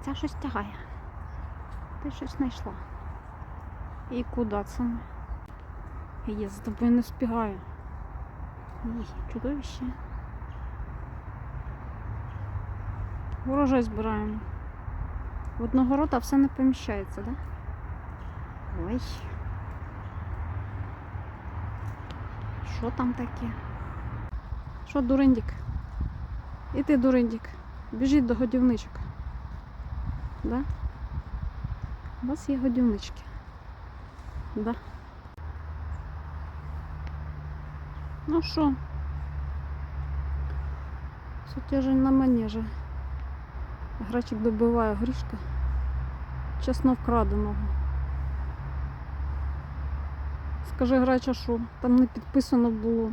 ця щось тягає. Ти щось знайшла. І куди це? Я за тобою не. Ні, чудовище. Урожай збираємо. В одного рота все не поміщається, да? Ой. Що там таке? Що, дуриндік? І ти, дуриндік, біжіть до годівничок. Да? У вас є годівнички. Да. Ну що? Сутяжень на манежі. Грачик добиває грішка. Чесно вкраденого. Скажи, грача, що там не підписано було